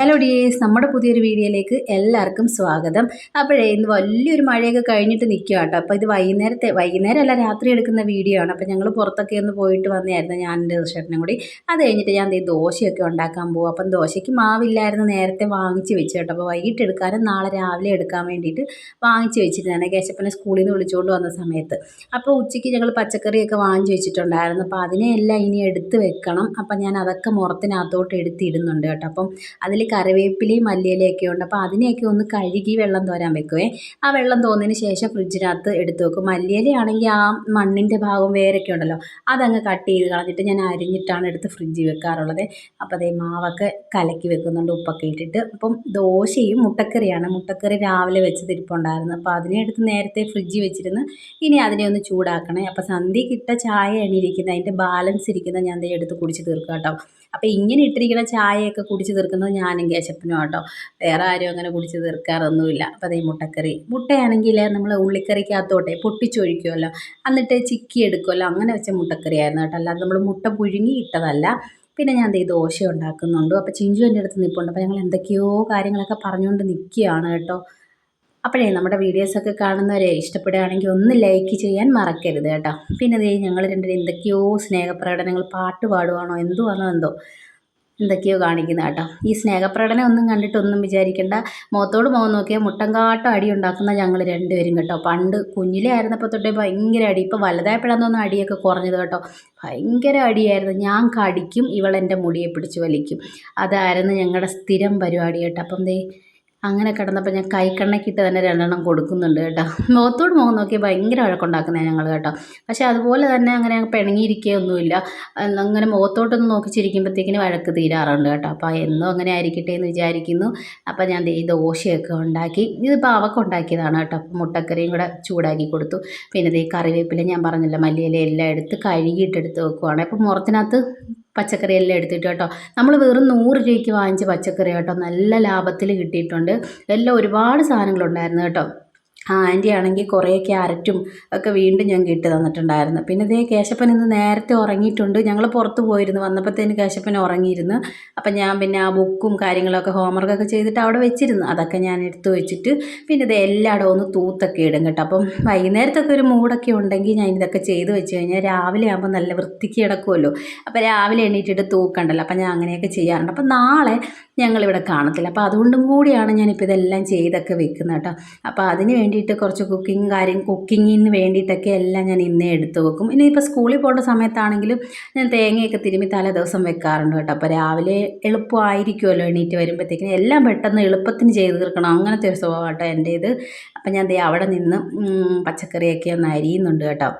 Hello dears നമ്മുടെ പുതിയൊരു വീഡിയോയിലേക്ക് എല്ലാവർക്കും സ്വാഗതം. അപ്പോഴേ ഇന്ന് വലിയൊരു മഴയൊക്കെ കഴിഞ്ഞിട്ട് നിൽക്കുക കേട്ടോ. അപ്പോൾ ഇത് വൈകുന്നേരത്തെ വൈകുന്നേരം അല്ല രാത്രി എടുക്കുന്ന വീഡിയോ ആണ്. അപ്പോൾ ഞങ്ങൾ പുറത്തൊക്കെ ഒന്ന് പോയിട്ട് വന്നായിരുന്നു ഞാൻ എന്റെ ചേട്ടനും കൂടി. അത് കഴിഞ്ഞിട്ട് ഞാൻ ദേ ദോശയൊക്കെ ഉണ്ടാക്കാൻ പോകും അപ്പം ദോശയ്ക്ക് മാവില്ലായിരുന്നു നേരത്തെ വാങ്ങിച്ച് വെച്ച് കേട്ടോ. അപ്പോൾ വൈകിട്ട് എടുക്കാനും നാളെ രാവിലെ എടുക്കാൻ വേണ്ടിയിട്ട് വാങ്ങിച്ച് വെച്ചിരുന്നതാണ് കേശപ്പനെ സ്കൂളിൽ നിന്ന് വിളിച്ചുകൊണ്ട് വന്ന സമയത്ത്. അപ്പോൾ ഉച്ചയ്ക്ക് ഞങ്ങൾ പച്ചക്കറിയൊക്കെ വാങ്ങിച്ച് വെച്ചിട്ടുണ്ടായിരുന്നു. അപ്പോൾ അതിനെയെല്ലാം ഇനി എടുത്ത് വെക്കണം. അപ്പം ഞാൻ അതൊക്കെ മുറത്തിനകത്തോട്ട് എടുത്തിടുന്നുണ്ട് കേട്ടോ. അപ്പം അതിൽ കറിവേപ്പിലയും മല്ലിയിലയൊക്കെ ഉണ്ട്. അപ്പോൾ അതിനെയൊക്കെ ഒന്ന് കഴുകി വെള്ളം തോരാൻ വെക്കുവേ. ആ വെള്ളം തോന്നിയതിന് ശേഷം ഫ്രിഡ്ജിനകത്ത് എടുത്ത് വെക്കും. മല്ലിയിലയാണെങ്കിൽ ആ മണ്ണിന്റെ ഭാഗം വേരൊക്കെ ഉണ്ടല്ലോ അതങ്ങ് കട്ട് ചെയ്ത് കളഞ്ഞിട്ട് ഞാൻ അരിഞ്ഞിട്ടാണ് എടുത്ത് ഫ്രിഡ്ജിൽ വെക്കാറുള്ളത്. അപ്പോൾ അതേ മാവൊക്കെ കലക്കി വെക്കുന്നുണ്ട് ഉപ്പൊക്കെ ഇട്ടിട്ട്. അപ്പം ദോശയും മുട്ടക്കറിയാണ്. മുട്ടക്കറി രാവിലെ വെച്ചത് ഇരിപ്പുണ്ടായിരുന്നു. അപ്പോൾ അതിനെ എടുത്ത് നേരത്തെ ഫ്രിഡ്ജിൽ വെച്ചിരുന്ന് ഇനി അതിനെ ഒന്ന് ചൂടാക്കണേ. അപ്പോൾ സന്ധ്യ കിട്ട ചായയാണ് എണ്ണിയിരിക്കുന്ന അതിന്റെ ബാലൻസ് ഇരിക്കുന്ന ഞാൻ ദേ എടുത്ത് കുടിച്ച് തീർക്കാം കേട്ടോ. അപ്പോൾ ഇങ്ങനെ ഇട്ടിരിക്കുന്ന ചായയൊക്കെ കുടിച്ച് തീർക്കുന്നത് ഞാനും കേശപ്പനും കേട്ടോ വേറെ ആരും അങ്ങനെ കുടിച്ച് തീർക്കാറൊന്നുമില്ല. അപ്പോൾ അതേ മുട്ടക്കറി. മുട്ടയാണെങ്കിൽ നമ്മൾ ഉള്ളിക്കറിക്കകത്തോട്ടെ പൊട്ടിച്ചൊഴിക്കുമല്ലോ എന്നിട്ട് ചിക്കി എടുക്കുമല്ലോ അങ്ങനെ വെച്ച മുട്ടക്കറിയായിരുന്നു കേട്ടോ. അല്ലാതെ നമ്മൾ മുട്ട പുഴുങ്ങി ഇട്ടതല്ല. പിന്നെ ഞാൻ ദേ ദോശ ഉണ്ടാക്കുന്നുണ്ട്. അപ്പോൾ ചിഞ്ചു എന്റെ അടുത്ത് നിൽപ്പുണ്ട് അപ്പോൾ ഞങ്ങൾ എന്തൊക്കെയോ കാര്യങ്ങളൊക്കെ പറഞ്ഞുകൊണ്ട് നിൽക്കുകയാണ് കേട്ടോ. അപ്പോഴേ നമ്മുടെ വീഡിയോസൊക്കെ കാണുന്നവരെ ഇഷ്ടപ്പെടുകയാണെങ്കിൽ ഒന്ന് ലൈക്ക് ചെയ്യാൻ മറക്കരുത് കേട്ടോ. പിന്നെ ദേ ഞങ്ങൾ രണ്ടുപേരും എന്തൊക്കെയോ സ്നേഹപ്രകടനങ്ങൾ പാട്ട് പാടുവാണോ ആണോ എന്തോ എന്തൊക്കെയോ കാണിക്കുന്ന കേട്ടോ. ഈ സ്നേഹപ്രകടനം ഒന്നും കണ്ടിട്ടൊന്നും വിചാരിക്കേണ്ട. മുഖത്തോട് മുഖം നോക്കിയാൽ മുട്ടങ്കാട്ടം അടി ഉണ്ടാക്കുന്ന ഞങ്ങൾ രണ്ടുപേരും കേട്ടോ. പണ്ട് കുഞ്ഞിലെ ആയിരുന്നപ്പോൾ തൊട്ടേ ഭയങ്കര അടി ഇപ്പോൾ വലുതായപ്പോഴാന്ന് തോന്നുന്നു അടിയൊക്കെ കുറഞ്ഞത് കേട്ടോ. ഭയങ്കര അടിയായിരുന്നു. ഞാൻ കടിക്കും ഇവളെന്റെ മുടിയെ പിടിച്ച് വലിക്കും. അതായിരുന്നു ഞങ്ങളുടെ സ്ഥിരം പരിപാടി കേട്ടോ. അപ്പം ദേ അങ്ങനെ കിടന്നപ്പോൾ ഞാൻ കൈക്കണ്ണക്കിട്ട് തന്നെ രണ്ടെണ്ണം കൊടുക്കുന്നുണ്ട് കേട്ടോ. മുഖത്തോട് മുഖം നോക്കി ഭയങ്കര വഴക്കുണ്ടാക്കുന്നതാണ് ഞങ്ങൾ കേട്ടോ. പക്ഷേ അതുപോലെ തന്നെ അങ്ങനെ പിണങ്ങിയിരിക്കുകയൊന്നുമില്ല അങ്ങനെ മുഖത്തോട്ടൊന്ന് നോക്കി ചിരിക്കുമ്പോഴത്തേക്കിന് വഴക്ക് തീരാറുണ്ട് കേട്ടോ. അപ്പോൾ എന്നും അങ്ങനെ ആയിരിക്കട്ടെ എന്ന് വിചാരിക്കുന്നു. അപ്പോൾ ഞാൻ ഈ ദോശയൊക്കെ ഉണ്ടാക്കി. ഇതിപ്പോൾ അവക്ക് ഉണ്ടാക്കിയതാണ് കേട്ടോ. മുട്ടക്കറിയും കൂടെ ചൂടാക്കി കൊടുത്തു. പിന്നെ ഈ കറിവേപ്പില ഞാൻ പറഞ്ഞില്ല മല്ലിയില എല്ലാം എടുത്ത് കഴുകിയിട്ടെടുത്ത് വെക്കുവാണ്. അപ്പോൾ മുറത്തിനകത്ത് പച്ചക്കറി എല്ലാം എടുത്തിട്ട് കേട്ടോ. നമ്മൾ വെറും നൂറ് രൂപയ്ക്ക് വാങ്ങിച്ച പച്ചക്കറി കേട്ടോ നല്ല ലാഭത്തിൽ കിട്ടിയിട്ടുണ്ട്. എല്ലാം ഒരുപാട് സാധനങ്ങളുണ്ടായിരുന്നു കേട്ടോ. ആന്റി ആണെങ്കിൽ കുറേ ക്യാരറ്റും ഒക്കെ വീണ്ടും ഞാൻ ഇട്ട് തന്നിട്ടുണ്ടായിരുന്നു. പിന്നെ ഇതേ കേശപ്പൻ ഇന്ന് നേരത്തെ ഉറങ്ങിയിട്ടുണ്ട്. ഞങ്ങൾ പുറത്ത് പോയിരുന്നു. വന്നപ്പോഴത്തേന് കേശപ്പൻ ഉറങ്ങിയിരുന്നു. അപ്പം ഞാൻ പിന്നെ ആ ബുക്കും കാര്യങ്ങളൊക്കെ ഹോംവർക്കൊക്കെ ചെയ്തിട്ട് അവിടെ വെച്ചിരുന്നു. അതൊക്കെ ഞാൻ എടുത്തു വെച്ചിട്ട് പിന്നെ ഇത് എല്ലായിടവും ഒന്ന് തൂത്തൊക്കെ ഇടും കേട്ടോ. അപ്പം വൈകുന്നേരത്തൊക്കെ ഒരു മൂടൊക്കെ ഉണ്ടെങ്കിൽ ഞാൻ ഇതൊക്കെ ചെയ്ത് വെച്ച് കഴിഞ്ഞാൽ രാവിലെ ആകുമ്പോൾ നല്ല വൃത്തിക്ക് കിടക്കുമല്ലോ അപ്പോൾ രാവിലെ എണീറ്റിട്ട് തൂക്കണ്ടല്ലോ. അപ്പം ഞാൻ അങ്ങനെയൊക്കെ ചെയ്യാറുണ്ട്. അപ്പം നാളെ ഞങ്ങളിവിടെ കാണത്തില്ല. അപ്പോൾ അതുകൊണ്ടും കൂടിയാണ് ഞാനിപ്പോൾ ഇതെല്ലാം ചെയ്തൊക്കെ വെക്കുന്നത് കേട്ടോ. അപ്പോൾ അതിന് വേണ്ടിയിട്ട് കുറച്ച് കുക്കിംഗ് കാര്യം കുക്കിങ്ങിന് വേണ്ടിയിട്ടൊക്കെ എല്ലാം ഞാൻ ഇന്നേ എടുത്തു വെക്കും. ഇനിയിപ്പോൾ സ്കൂളിൽ പോകേണ്ട സമയത്താണെങ്കിലും ഞാൻ തേങ്ങയൊക്കെ തിരുമ്മി തലേ ദിവസം വെക്കാറുണ്ട് കേട്ടോ. അപ്പോൾ രാവിലെ എളുപ്പമായിരിക്കുമല്ലോ എണീറ്റ് വരുമ്പോഴത്തേക്കിനും. എല്ലാം പെട്ടെന്ന് എളുപ്പത്തിന് ചെയ്ത് തീർക്കണം. അങ്ങനത്തെ ഒരു സ്വഭാവം കേട്ടോ ഇത് അപ്പം ഞാൻ ദേ അവിടെ നിന്ന് പച്ചക്കറിയൊക്കെ ഒന്ന് അരിയുന്നുണ്ട് കേട്ടോ.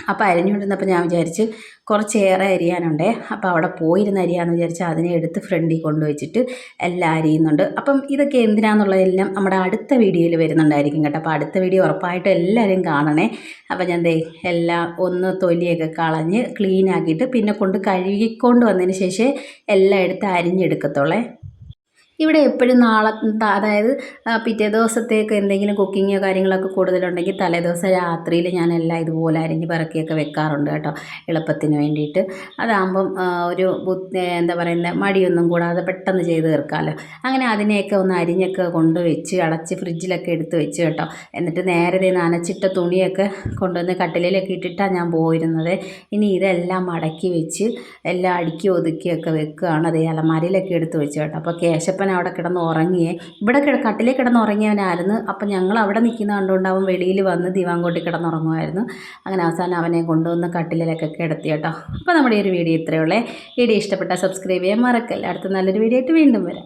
അപ്പോൾ അരിഞ്ഞുകൊണ്ടിരുന്നപ്പോൾ ഞാൻ വിചാരിച്ച് കുറച്ചേറെ അരിയാനുണ്ടേ. അപ്പോൾ അവിടെ പോയിരുന്ന അരിയാന്ന് വിചാരിച്ച് അതിനെ എടുത്ത് ഫ്രണ്ടിൽ കൊണ്ടുവച്ചിട്ട് എല്ലാം അരിയുന്നുണ്ട്. അപ്പം ഇതൊക്കെ എന്തിനാന്നുള്ളതെല്ലാം നമ്മുടെ അടുത്ത വീഡിയോയിൽ വരുന്നുണ്ടായിരിക്കും കേട്ടോ. അപ്പോൾ അടുത്ത വീഡിയോ ഉറപ്പായിട്ട് എല്ലാവരും കാണണേ. അപ്പോൾ ഞാൻ ദേ എല്ലാം ഒന്ന് തൊലിയൊക്കെ കളഞ്ഞ് ക്ലീൻ ആക്കിയിട്ട് പിന്നെ കൊണ്ട് കഴുകിക്കൊണ്ട് വന്നതിന് ശേഷം എല്ലാം എടുത്ത് അരിഞ്ഞെടുക്കത്തുള്ളേ. ഇവിടെ എപ്പോഴും നാളെ അതായത് പിറ്റേ ദിവസത്തേക്ക് എന്തെങ്കിലും കുക്കിങ്ങോ കാര്യങ്ങളൊക്കെ കൂടുതലുണ്ടെങ്കിൽ തലേദിവസം രാത്രിയിൽ ഞാൻ എല്ലാം ഇതുപോലെ അരിഞ്ഞ് പറക്കിയൊക്കെ വെക്കാറുണ്ട് കേട്ടോ എളുപ്പത്തിന് വേണ്ടിയിട്ട്. അതാകുമ്പം ഒരു എന്താ പറയുന്നത് മടിയൊന്നും കൂടാതെ പെട്ടെന്ന് ചെയ്ത് തീർക്കാമല്ലോ. അങ്ങനെ അതിനെയൊക്കെ ഒന്ന് അരിഞ്ഞൊക്കെ കൊണ്ട് വെച്ച് അടച്ച് ഫ്രിഡ്ജിലൊക്കെ എടുത്ത് വെച്ച് കേട്ടോ. എന്നിട്ട് നേരത്തെ നനച്ചിട്ട തുണിയൊക്കെ കൊണ്ടുവന്ന് കട്ടിലയിലൊക്കെ ഇട്ടിട്ടാണ് ഞാൻ പോയിരുന്നത്. ഇനി ഇതെല്ലാം മടക്കി വെച്ച് എല്ലാം അടുക്കി ഒതുക്കിയൊക്കെ വെക്കുകയാണ്. അതേ അലമാരയിലൊക്കെ എടുത്ത് വെച്ച് കേട്ടോ. അപ്പോൾ കേശപ്പൻ അവിടെ കിടന്ന് ഉറങ്ങിയേ. ഇവിടെ കട്ടിലേ കിടന്ന് ഉറങ്ങിയവനായിരുന്നു. അപ്പം ഞങ്ങൾ അവിടെ നിൽക്കുന്ന കണ്ടുകൊണ്ട് അവൻ വെളിയിൽ വന്ന് ദിവാങ്കോട്ടി കിടന്നുറങ്ങുമായിരുന്നു. അങ്ങനെ അവസാനം അവനെ കൊണ്ടുവന്ന് കട്ടിലൊക്കെ കിടത്തി കേട്ടോ. അപ്പോൾ നമ്മുടെ ഈ ഒരു വീഡിയോ ഇത്രയുള്ളേ വീഡിയോ ഇഷ്ടപ്പെട്ടാൽ സബ്സ്ക്രൈബ് ചെയ്യാൻ മറക്കല്ല. അടുത്ത നല്ലൊരു വീഡിയോ ആയിട്ട് വീണ്ടും വരാം.